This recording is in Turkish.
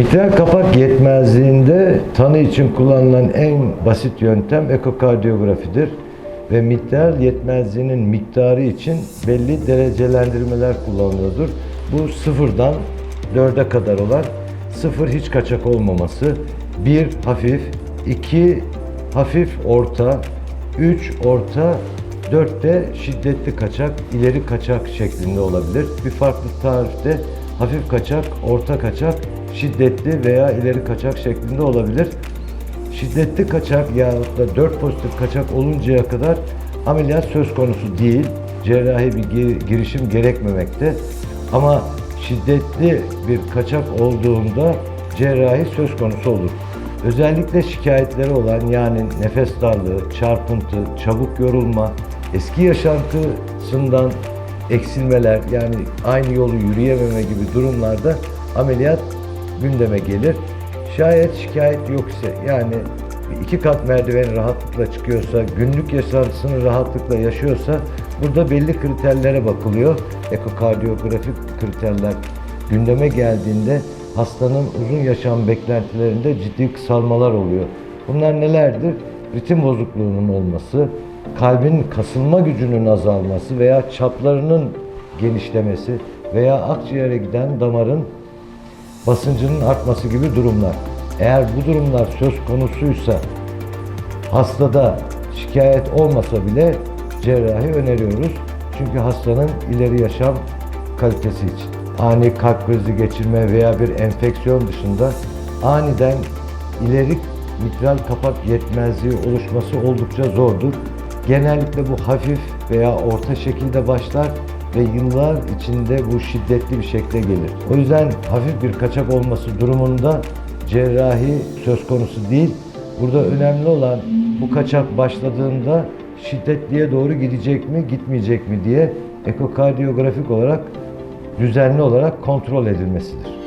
Mitral kapak yetmezliğinde tanı için kullanılan en basit yöntem ekokardiyografidir ve mitral yetmezliğinin miktarı için belli derecelendirmeler kullanılıyordur. Bu sıfırdan dörde kadar olan sıfır hiç kaçak olmaması, bir hafif, iki hafif orta, üç orta, dört de şiddetli kaçak, ileri kaçak şeklinde olabilir. Bir farklı tarifte hafif kaçak, orta kaçak, şiddetli veya ileri kaçak şeklinde olabilir. Şiddetli kaçak yahut da 4 pozitif kaçak oluncaya kadar ameliyat söz konusu değil. Cerrahi bir gi- girişim gerekmemekte. Ama şiddetli bir kaçak olduğunda cerrahi söz konusu olur. Özellikle şikayetleri olan yani nefes darlığı, çarpıntı, çabuk yorulma, eski yaşantısından eksilmeler yani aynı yolu yürüyememe gibi durumlarda ameliyat gündeme gelir. Şayet şikayet yok ise yani iki kat merdiveni rahatlıkla çıkıyorsa, günlük yaşantısını rahatlıkla yaşıyorsa burada belli kriterlere bakılıyor. Ekokardiyografik kriterler gündeme geldiğinde hastanın uzun yaşam beklentilerinde ciddi kısalmalar oluyor. Bunlar nelerdir? Ritim bozukluğunun olması, kalbin kasılma gücünün azalması veya çaplarının genişlemesi veya akciğere giden damarın basıncının artması gibi durumlar. Eğer bu durumlar söz konusuysa hastada şikayet olmasa bile cerrahi öneriyoruz. Çünkü hastanın ileri yaşam kalitesi için. Ani kalp krizi geçirme veya bir enfeksiyon dışında aniden ileri mitral kapak yetmezliği oluşması oldukça zordur. Genellikle bu hafif veya orta şekilde başlar ve yıllar içinde bu şiddetli bir şekle gelir. O yüzden hafif bir kaçak olması durumunda cerrahi söz konusu değil. Burada önemli olan bu kaçak başladığında şiddetliye doğru gidecek mi, gitmeyecek mi diye ekokardiyografik olarak düzenli olarak kontrol edilmesidir.